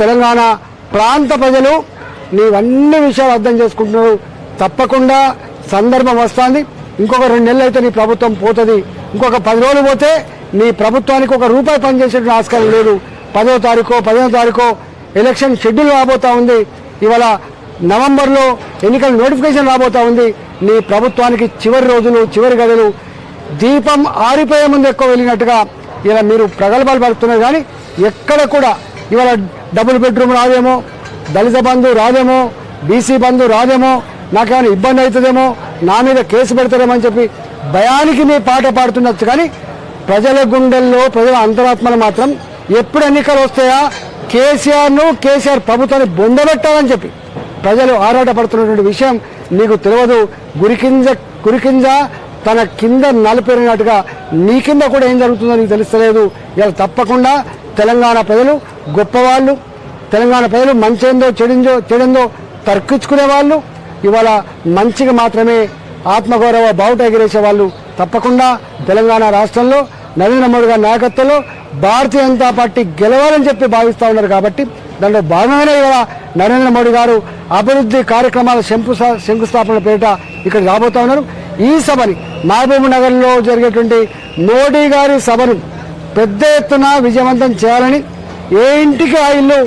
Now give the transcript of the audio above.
తెలంగాణ ప్రాంత ప్రజలు నీవన్నీ విషయాలు అర్థం చేసుకుంటున్నారు. తప్పకుండా సందర్భం వస్తుంది. ఇంకొక రెండు నెలలు అయితే నీ ప్రభుత్వం పోతుంది. ఇంకొక పది రోజులు పోతే నీ ప్రభుత్వానికి ఒక రూపాయి పనిచేసేటువంటి ఆస్కారం లేదు. పదో తారీఖు పదిహేనో తారీఖు ఎలక్షన్ షెడ్యూల్ రాబోతా ఉంది. ఇవాళ నవంబర్లో ఎన్నికల నోటిఫికేషన్ రాబోతా ఉంది. నీ ప్రభుత్వానికి చివరి రోజులు చివరి గదులు. దీపం ఆరిపోయే ముందు ఎక్కువ వెళ్ళినట్టుగా ఇలా మీరు ప్రగల్భాలు పడుతున్నారు కానీ ఎక్కడ కూడా ఇవాళ డబుల్ బెడ్రూమ్ రాదేమో దళిత బంధు రాదేమో బీసీ బంధు రాదేమో నాకేమైనా ఇబ్బంది అవుతుందేమో నా మీద కేసు పెడతారేమో అని చెప్పి భయానికి మీ పాట పాడుతుండొచ్చు. కానీ ప్రజల గుండెల్లో ప్రజల అంతరాత్మలు మాత్రం ఎప్పుడు ఎన్నికలు వస్తాయా? కేసీఆర్ను కేసీఆర్ ప్రభుత్వాన్ని బొందబెట్టాలని చెప్పి ప్రజలు ఆరాటపడుతున్నటువంటి విషయం నీకు తెలియదు. గురికింజ గురికింజ తన కింద నలిపేరినట్టుగా నీ కింద కూడా ఏం జరుగుతుందో నీకు తెలుస్తలేదు. ఇలా తప్పకుండా తెలంగాణ ప్రజలు గొప్పవాళ్ళు. తెలంగాణ ప్రజలు మంచేందో చెడిందో చెడిందో తర్కించుకునే వాళ్ళు. ఇవాళ మంచిగా మాత్రమే ఆత్మగౌరవ బావుట ఎగిరేసే వాళ్ళు తప్పకుండా తెలంగాణ రాష్ట్రంలో. నరేంద్ర మోడీ గారి నాయకత్వంలో భారతీయ జనతా పార్టీ గెలవాలని చెప్పి భావిస్తూ ఉన్నారు కాబట్టి దాంట్లో భాగమైన ఇవాళ నరేంద్ర మోడీ గారు అభివృద్ధి కార్యక్రమాల శంకు శంకుస్థాపన పేరిట ఇక్కడ రాబోతా ఉన్నారు. ఈ సభని మహబూబ్ నగర్లో జరిగేటువంటి మోడీ గారి సభను పెద్ద ఎత్తున విజయవంతం చేయాలని ఏ ఇంటికి ఆ ఇల్లు